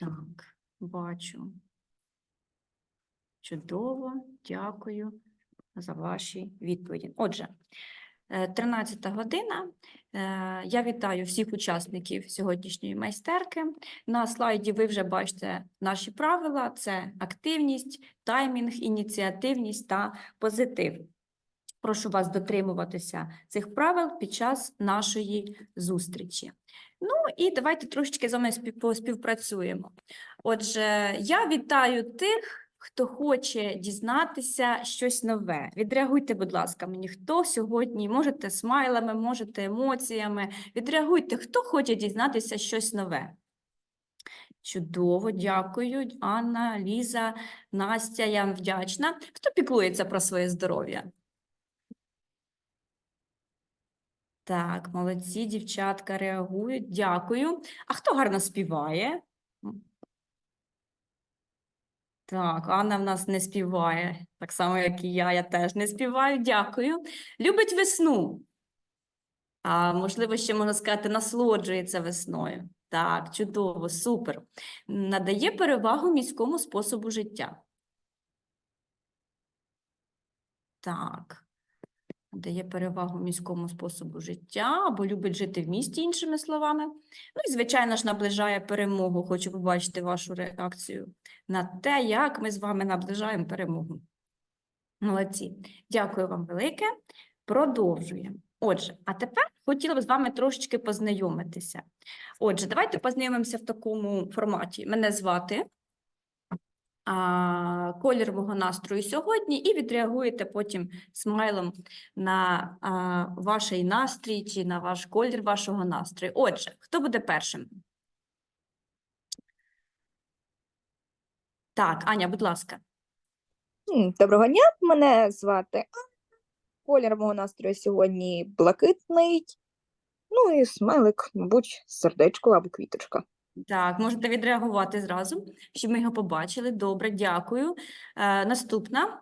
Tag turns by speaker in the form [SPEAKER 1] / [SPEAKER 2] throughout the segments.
[SPEAKER 1] Так, бачу. Чудово, дякую за ваші відповіді. Отже, е, 13 година. Е, Я вітаю всіх учасників сьогоднішньої майстерки. На слайді ви вже бачите наші правила: це активність, таймінг, ініціативність та позитив. Прошу вас дотримуватися цих правил під час нашої зустрічі. Ну і давайте трошечки з вами спів- поспівпрацюємо. Отже, я вітаю тих, хто хоче дізнатися щось нове. Відреагуйте, будь ласка, мені, хто сьогодні, можете смайлами, можете емоціями. Відреагуйте, хто хоче дізнатися щось нове. Чудово, дякую. Анна, Ліза, Настя, я вам вдячна. Хто піклується про своє здоров'я? Так, молодці, дівчатка реагують. Дякую. А хто гарно співає? Так, Анна в нас не співає, так само, як і я, я теж не співаю. Дякую. Любить весну. А можливо, ще можна сказати, насолоджується весною. Так, чудово, супер. Надає перевагу міському способу життя. Так. Дає перевагу міському способу життя або любить жити в місті, іншими словами. Ну і, звичайно ж, наближає перемогу. Хочу побачити вашу реакцію на те, як ми з вами наближаємо перемогу. Молодці. Дякую вам велике. Продовжуємо. Отже, а тепер хотіла б з вами трошечки познайомитися. Отже, давайте познайомимося в такому форматі. Мене звати колір мого настрою сьогодні, і відреагуєте потім смайлом на а, ваш настрій чи на ваш колір вашого настрою. Отже, хто буде першим? Так, Аня, будь ласка.
[SPEAKER 2] Доброго дня, мене звати. Колір мого настрою сьогодні блакитний. Ну і смайлик, мабуть, сердечко або квіточка.
[SPEAKER 1] Так, можете відреагувати зразу, щоб ми його побачили. Добре, дякую. Е, наступна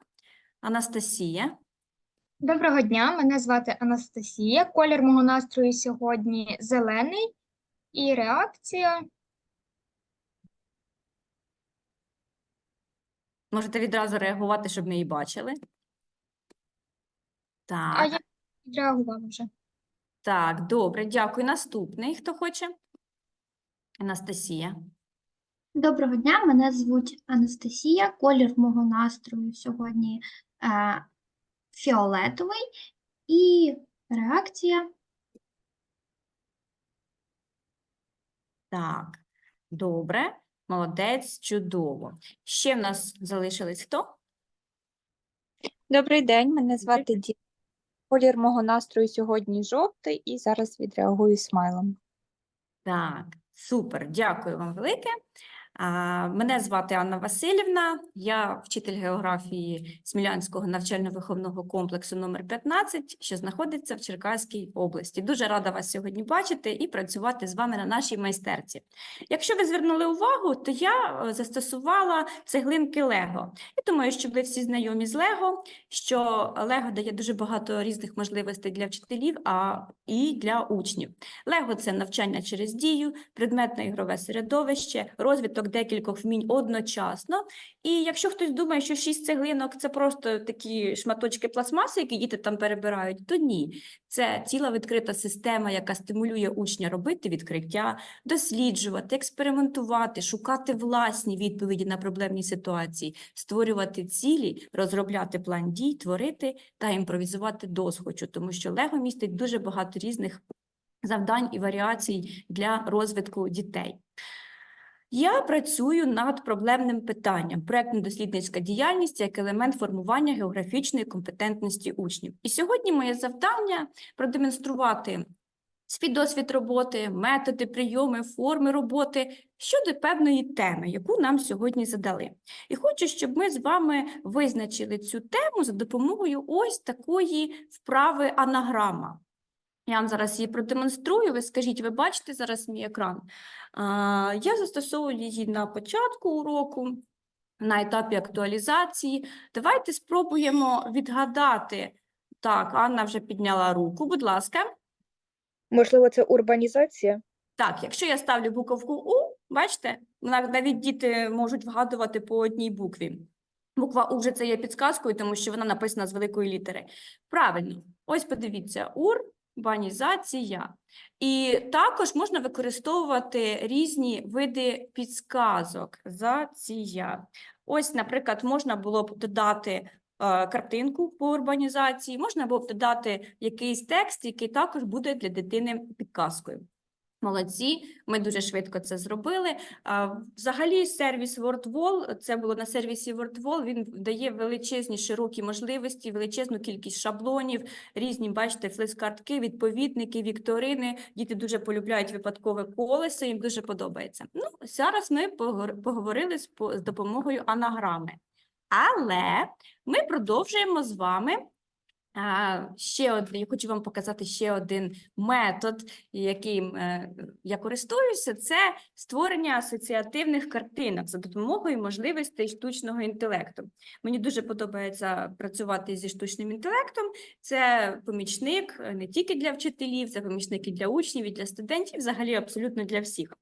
[SPEAKER 1] Анастасія.
[SPEAKER 3] Доброго дня, мене звати Анастасія. Колір мого настрою сьогодні зелений. І реакція
[SPEAKER 1] Можете відразу реагувати, щоб ми її бачили. Так, А
[SPEAKER 3] я відреагувала вже.
[SPEAKER 1] так, добре, дякую. Наступний, хто хоче? Анастасія.
[SPEAKER 4] Доброго дня, мене звуть Анастасія. Колір мого настрою сьогодні е, фіолетовий і реакція
[SPEAKER 1] Так, добре, молодець, чудово. Ще в нас залишились хто?
[SPEAKER 2] Добрий день, мене звати Ді. Колір мого настрою сьогодні жовтий, і зараз відреагую смайлом.
[SPEAKER 1] Так, супер, дякую вам велике. Мене звати Анна Васильівна, я вчитель географії Смілянського навчально-виховного комплексу номер 15, що знаходиться в Черкаській області. Дуже рада вас сьогодні бачити і працювати з вами на нашій майстерці. Якщо ви звернули увагу, то я е, застосувала цеглинки Лего. Я думаю, що ви всі знайомі з Лего, що Лего дає дуже багато різних можливостей для вчителів а і для учнів. Лего це навчання через дію, предметне ігрове середовище, розвиток декількох вмінь одночасно. І якщо хтось думає, що шість цеглинок це просто такі шматочки пластмаси, які діти там перебирають, то ні. Це ціла відкрита система, яка стимулює учня робити відкриття, досліджувати, експериментувати, шукати власні відповіді на проблемні ситуації, створювати цілі, розробляти план дій, творити та імпровізувати досхочу, тому що Лего містить дуже багато різних завдань і варіацій для розвитку дітей. Я працюю над проблемним питанням проєктно-дослідницька діяльність як елемент формування географічної компетентності учнів. І сьогодні моє завдання продемонструвати свій досвід роботи, методи, прийоми, форми роботи щодо певної теми, яку нам сьогодні задали. І хочу, щоб ми з вами визначили цю тему за допомогою ось такої вправи анаграма. Я вам зараз її продемонструю. Ви скажіть, ви бачите зараз мій екран? Я застосовую її на початку уроку, на етапі актуалізації. Давайте спробуємо відгадати. Так, Анна вже підняла руку, будь ласка.
[SPEAKER 2] Можливо, це урбанізація?
[SPEAKER 1] Так, якщо я ставлю буковку У, бачите, Нав- Навіть діти можуть вгадувати по одній букві. Буква У вже це є підсказкою, тому що вона написана з великої літери. Правильно, ось подивіться, урбанізація. І також можна використовувати різні види підсказок за ція. Ось, наприклад, можна було б додати е, картинку по урбанізації, можна було б додати якийсь текст, який також буде для дитини підказкою. Молодці, ми дуже швидко це зробили. Взагалі, сервіс WordWall, це було на сервісі WordWall, він дає величезні широкі можливості, величезну кількість шаблонів, різні, бачите, флес-картки, відповідники, вікторини. Діти дуже полюбляють випадкове колесо, їм дуже подобається. Ну, зараз ми поговорили з по- з допомогою анаграми. Але ми продовжуємо з вами. Ще один, я хочу вам показати ще один метод, яким е, я користуюся, це створення асоціативних картинок за допомогою можливостей штучного інтелекту. Мені дуже подобається працювати зі штучним інтелектом. Це помічник е, не тільки для вчителів, це помічник і для учнів, і для студентів, взагалі абсолютно для всіх.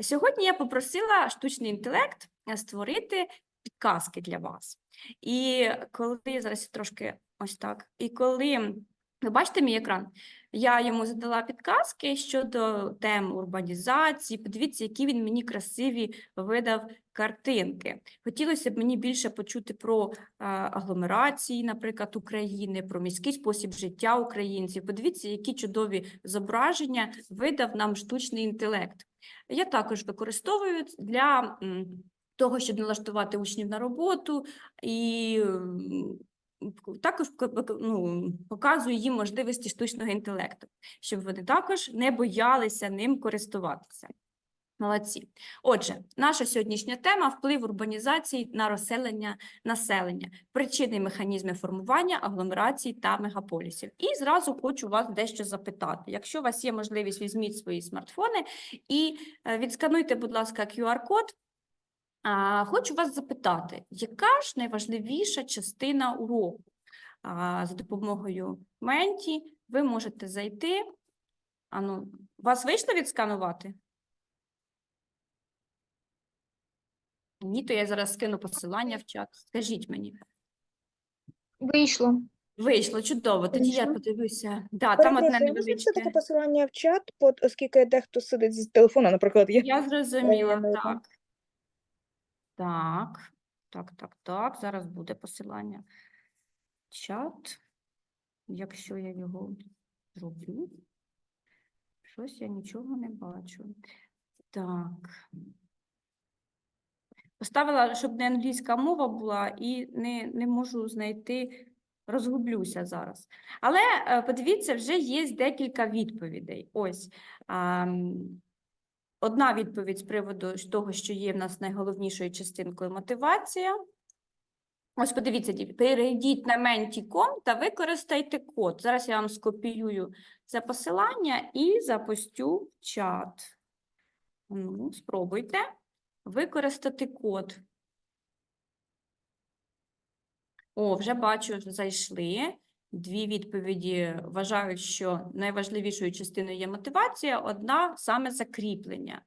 [SPEAKER 1] Сьогодні я попросила штучний інтелект е, створити підказки для вас. І коли я зараз трошки ось так, і коли ви бачите мій екран, я йому задала підказки щодо тем урбанізації. Подивіться, які він мені красиві видав картинки. Хотілося б мені більше почути про е, агломерації, наприклад, України, про міський спосіб життя українців. Подивіться, які чудові зображення видав нам штучний інтелект. Я також використовую для того, щоб налаштувати учнів на роботу і також ну, показую їм можливості штучного інтелекту, щоб вони також не боялися ним користуватися. Молодці. Отже, наша сьогоднішня тема вплив урбанізації на розселення населення, причини і механізми формування агломерацій та мегаполісів. І зразу хочу вас дещо запитати. Якщо у вас є можливість, візьміть свої смартфони і е, відскануйте, будь ласка, QR-код. Хочу вас запитати, яка ж найважливіша частина уроку? За допомогою Менті ви можете зайти. Ану, вас вийшло відсканувати? Ні, то я зараз скину посилання в чат. Скажіть мені.
[SPEAKER 3] Вийшло.
[SPEAKER 1] Вийшло, чудово. Тоді я подивлюся. Да, там одне
[SPEAKER 2] можна все-таки посилання в чат, оскільки дехто сидить з телефона, наприклад, я.
[SPEAKER 1] Я зрозуміла,
[SPEAKER 2] Е,
[SPEAKER 1] так. Так, так, так, так. Зараз буде посилання. Чат. Якщо я його зроблю. Щось я нічого не бачу. Так. Поставила, щоб не англійська мова була, і не, не можу знайти, розгублюся зараз. Але е, подивіться, вже є декілька відповідей. Ось. Одна відповідь з приводу того, що є в нас найголовнішою частинкою мотивація. Ось подивіться, перейдіть на menti.com та використайте код. Зараз я вам скопіюю це посилання і запустю чат. Ну, спробуйте використати код. О, вже бачу, зайшли. Дві відповіді вважають, що найважливішою частиною є мотивація, одна саме закріплення.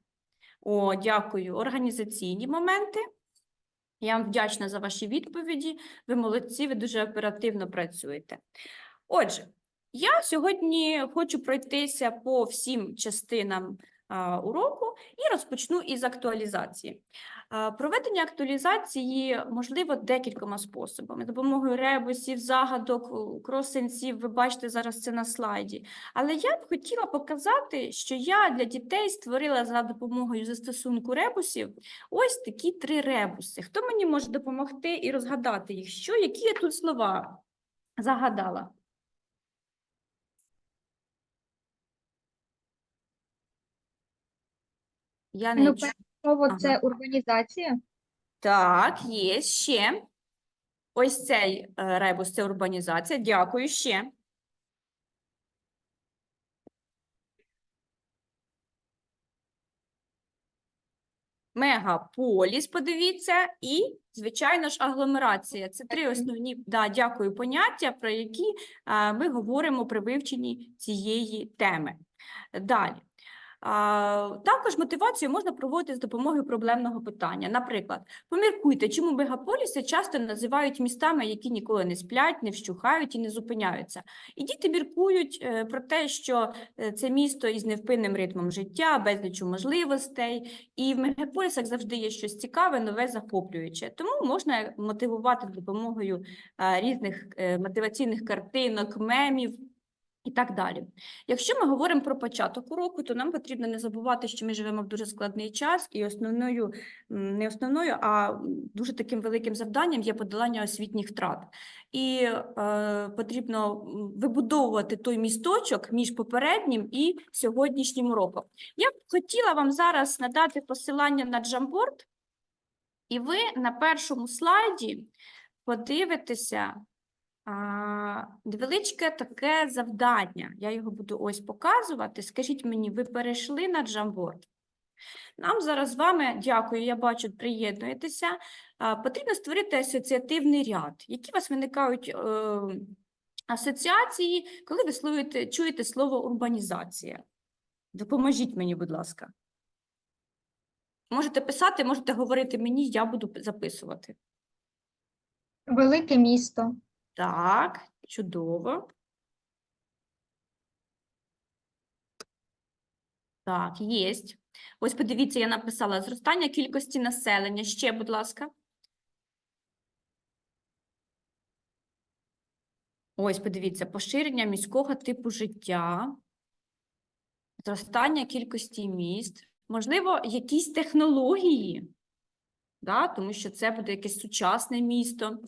[SPEAKER 1] О, дякую. Організаційні моменти. Я вам вдячна за ваші відповіді. Ви молодці, ви дуже оперативно працюєте. Отже, я сьогодні хочу пройтися по всім частинам уроку і розпочну із актуалізації. Проведення актуалізації можливо декількома способами. Допомогою ребусів, загадок, кросенців, ви бачите зараз це на слайді. Але я б хотіла показати, що я для дітей створила за допомогою застосунку ребусів ось такі три ребуси. Хто мені може допомогти і розгадати їх? Що, які я тут слова загадала? Я не
[SPEAKER 3] Ну,
[SPEAKER 1] чу-
[SPEAKER 3] перше слово
[SPEAKER 1] Ага.
[SPEAKER 3] це урбанізація.
[SPEAKER 1] Так, є ще. Ось цей е, ребус це урбанізація. Дякую ще. Мегаполіс, подивіться, і, звичайно ж, агломерація. Це три основні, да, дякую, поняття, про які а, ми говоримо при вивченні цієї теми. Далі. Також мотивацію можна проводити з допомогою проблемного питання. Наприклад, поміркуйте, чому мегаполіси часто називають містами, які ніколи не сплять, не вщухають і не зупиняються. І діти міркують е, про те, що е, це місто із невпинним ритмом життя, безлічу можливостей, і в мегаполісах завжди є щось цікаве, нове, захоплююче. Тому можна мотивувати з допомогою е, різних мотиваційних картинок, мемів. І так далі. Якщо ми говоримо про початок уроку, то нам потрібно не забувати, що ми живемо в дуже складний час, і основною, не основною, а дуже таким великим завданням є подолання освітніх втрат. І е, потрібно вибудовувати той місточок між попереднім і сьогоднішнім уроком. Я б хотіла вам зараз надати посилання на Jamboard, і ви на першому слайді подивитеся невеличке таке завдання. Я його буду ось показувати. Скажіть мені, ви перейшли на Jamboard? Нам зараз з вами, дякую, я бачу, приєднуєтеся. Потрібно створити асоціативний ряд. Які у вас виникають е, асоціації, коли ви словуєте, чуєте слово урбанізація? Допоможіть мені, будь ласка. Можете писати, можете говорити мені, я буду записувати.
[SPEAKER 3] Велике місто.
[SPEAKER 1] Так, чудово. Так, єсть. Ось подивіться, я написала зростання кількості населення. Ще, будь ласка. Ось, подивіться, поширення міського типу життя, зростання кількості міст, можливо, якісь технології, да, тому що це буде якесь сучасне місто.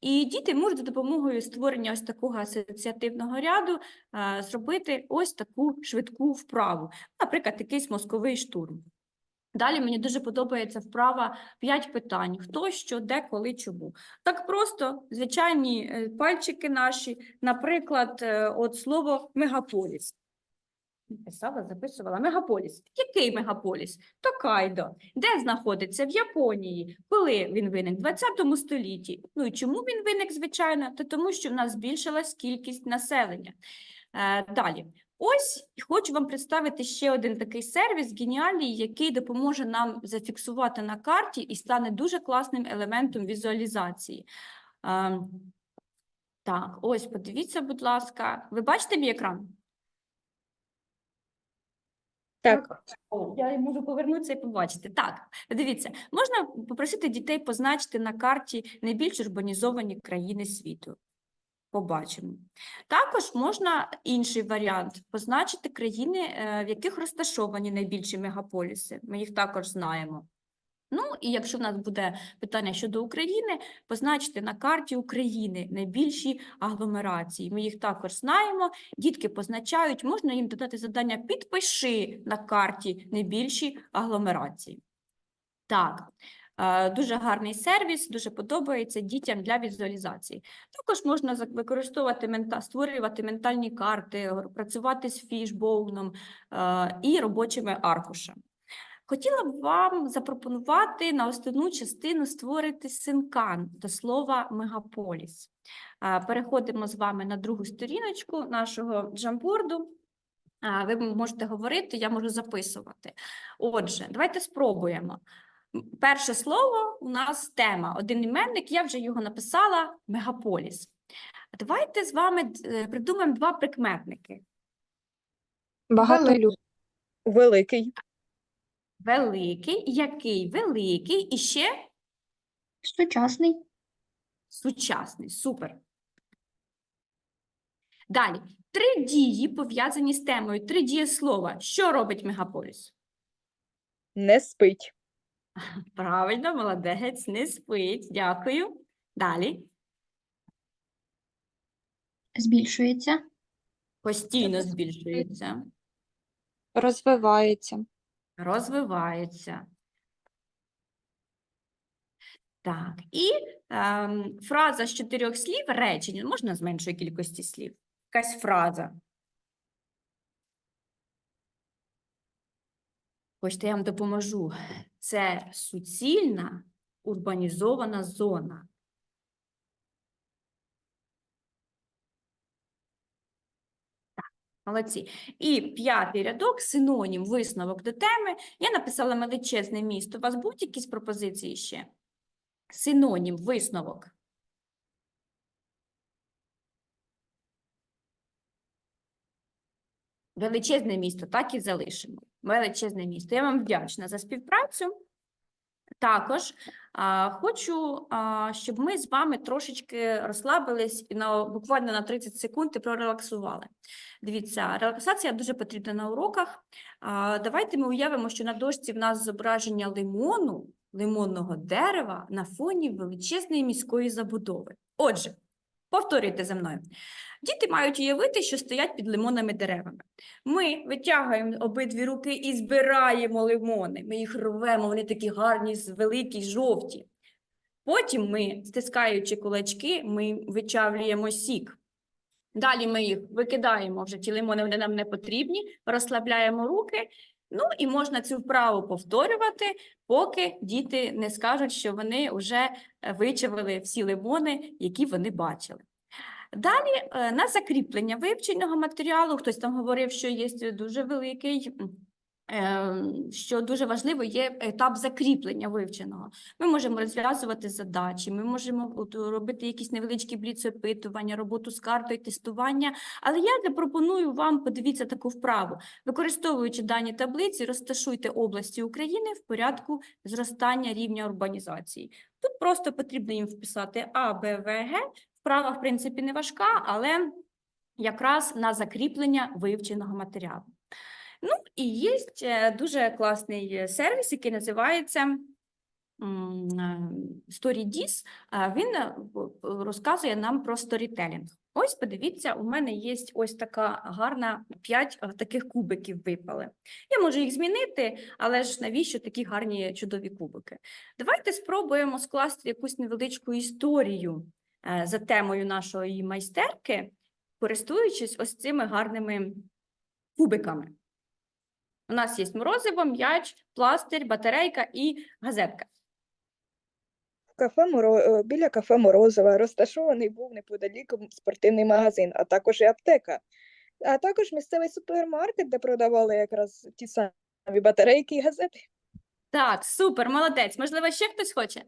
[SPEAKER 1] І діти можуть за допомогою створення ось такого асоціативного ряду е, зробити ось таку швидку вправу, наприклад, якийсь мозковий штурм. Далі мені дуже подобається вправа 5 питань: хто, що, де, коли, чому. Так просто звичайні е, пальчики наші, наприклад, е, от слово мегаполіс. Писала, записувала. Мегаполіс. Який мегаполіс? Токайдо. Де знаходиться? В Японії. Коли він виник? В 20 столітті. Ну і чому він виник, звичайно? Та тому, що в нас збільшилась кількість населення. Е, далі. Ось хочу вам представити ще один такий сервіс геніальний, який допоможе нам зафіксувати на карті і стане дуже класним елементом візуалізації. Е, так, ось подивіться, будь ласка. Ви бачите мій екран?
[SPEAKER 2] Так,
[SPEAKER 1] я можу повернутися і побачити. Так, дивіться, можна попросити дітей позначити на карті найбільш урбанізовані країни світу. Побачимо. Також можна інший варіант позначити країни, е, в яких розташовані найбільші мегаполіси. Ми їх також знаємо. Ну, і якщо в нас буде питання щодо України, позначити на карті України найбільші агломерації. Ми їх також знаємо. Дітки позначають, можна їм додати завдання підпиши на карті найбільші агломерації. Так, е, дуже гарний сервіс, дуже подобається дітям для візуалізації. Також можна використовувати мента, створювати ментальні карти, працювати з фішбоуном е, і робочими аркушами. Хотіла б вам запропонувати на основну частину створити синкан до слова мегаполіс. Переходимо з вами на другу сторіночку нашого джамборду. Ви можете говорити, я можу записувати. Отже, давайте спробуємо. Перше слово у нас тема. Один іменник, я вже його написала мегаполіс. Давайте з вами е, придумаємо два прикметники.
[SPEAKER 2] багато людей. Великий.
[SPEAKER 1] Великий, який великий і ще
[SPEAKER 4] Сучасний.
[SPEAKER 1] Сучасний, супер. Далі. Три дії пов'язані з темою, три дієслова. Що робить мегаполіс?
[SPEAKER 2] Не спить.
[SPEAKER 1] Правильно, молодець, не спить. Дякую. Далі.
[SPEAKER 4] Збільшується.
[SPEAKER 1] Постійно збільшується,
[SPEAKER 2] Розвивається.
[SPEAKER 1] Розвивається. Так, і ем, фраза з чотирьох слів, речення, можна з меншої кількості слів. Якась фраза. Хочете, я вам допоможу. Це суцільна урбанізована зона. Молодці. І п'ятий рядок, синонім, висновок до теми. Я написала величезне місто. У вас будуть якісь пропозиції ще? Синонім, висновок. Величезне місто, так і залишимо. Величезне місто. Я вам вдячна за співпрацю. Також а, хочу, а, щоб ми з вами трошечки розслабились і на буквально на 30 секунд і прорелаксували. Дивіться, релаксація дуже потрібна на уроках. А, давайте ми уявимо, що на дошці в нас зображення лимону, лимонного дерева на фоні величезної міської забудови. Отже, повторюйте за мною. Діти мають уявити, що стоять під лимонними деревами. Ми витягуємо обидві руки і збираємо лимони. Ми їх рвемо, вони такі гарні, великі, жовті. Потім ми, стискаючи кулачки, ми вичавлюємо сік. Далі ми їх викидаємо вже ті лимони, вони нам не потрібні, розслабляємо руки. Ну і можна цю вправу повторювати, поки діти не скажуть, що вони вже е, вичавили всі лимони, які вони бачили. Далі е, на закріплення вивченого матеріалу, хтось там говорив, що є дуже великий, е, що дуже важливо є етап закріплення вивченого. Ми можемо розв'язувати задачі, ми можемо робити якісь невеличкі бліц-опитування, роботу з картою, тестування. Але я запропоную вам, подивіться таку вправу. Використовуючи дані таблиці, розташуйте області України в порядку зростання рівня урбанізації. Тут просто потрібно їм вписати А, Б, В, Г. Вправа, в принципі, не важка, але якраз на закріплення вивченого матеріалу. Ну і є е, дуже класний е, сервіс, який називається е, StoryDis. Він розказує нам про сторітелінг. Ось подивіться, у мене є ось така гарна п'ять е, таких кубиків випали. Я можу їх змінити, але ж навіщо такі гарні чудові кубики? Давайте спробуємо скласти якусь невеличку історію за темою нашої майстерки, користуючись ось цими гарними кубиками. У нас є морозиво, м'яч, пластир, батарейка і газетка.
[SPEAKER 2] Кафе Моро... е, біля кафе Морозова розташований був неподалік спортивний магазин, а також і аптека, а також місцевий супермаркет, де продавали якраз ті самі батарейки і газети.
[SPEAKER 1] Так, супер, молодець. Можливо, ще хтось хоче?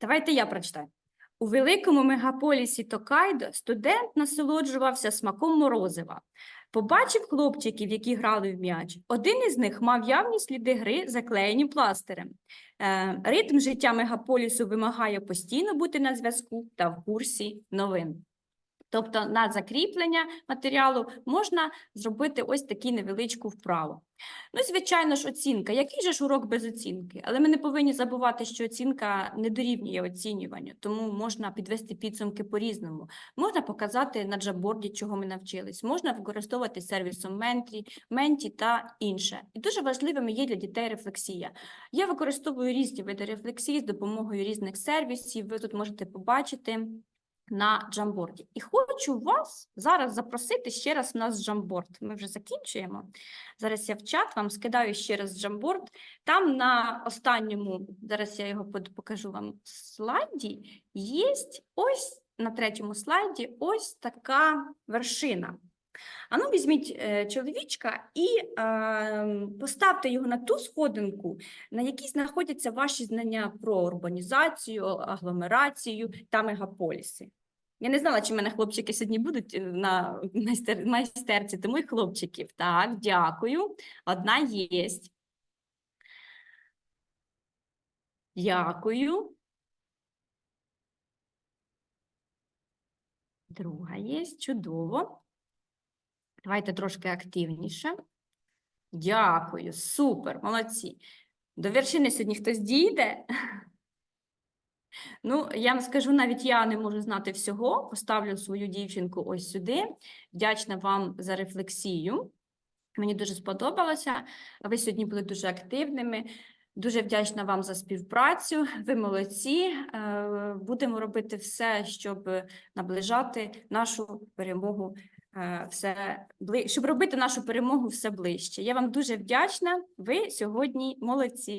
[SPEAKER 1] Давайте я прочитаю. У великому мегаполісі Токайдо студент насолоджувався смаком морозива. Побачив хлопчиків, які грали в м'яч. Один із них мав явні сліди гри, заклеєні пластирем. Е, ритм життя мегаполісу вимагає постійно бути на зв'язку та в курсі новин. Тобто на закріплення матеріалу можна зробити ось таку невеличку вправу. Ну, звичайно ж, оцінка. Який же ж урок без оцінки? Але ми не повинні забувати, що оцінка не дорівнює оцінюванню, тому можна підвести підсумки по-різному. Можна показати на джаборді, чого ми навчились, можна використовувати сервісом Ментрі, Менті та інше. І дуже важливим є для дітей рефлексія. Я використовую різні види рефлексії з допомогою різних сервісів. Ви тут можете побачити на джамборді. І хочу вас зараз запросити ще раз в нас джамборд. Ми вже закінчуємо. Зараз я в чат вам скидаю ще раз джамборд. Там на останньому, зараз я його покажу вам слайді, є ось на третьому слайді ось така вершина. А ну, візьміть е, чоловічка і е, поставте його на ту сходинку, на якій знаходяться ваші знання про урбанізацію, агломерацію та мегаполіси. Я не знала, чи в мене хлопчики сьогодні будуть е, на майстер, майстерці, тому і хлопчиків. Так, дякую. Одна єсть. Дякую. Друга є, чудово. Давайте трошки активніше. Дякую, супер, молодці. До вершини сьогодні хтось дійде. Ну, я вам скажу, навіть я не можу знати всього. Поставлю свою дівчинку ось сюди. Вдячна вам за рефлексію. Мені дуже сподобалося. Ви сьогодні були дуже активними. Дуже вдячна вам за співпрацю. Ви молодці. Е, Будемо робити все, щоб наближати нашу перемогу е, все щоб робити нашу перемогу все ближче. Я вам дуже вдячна. Ви сьогодні молодці.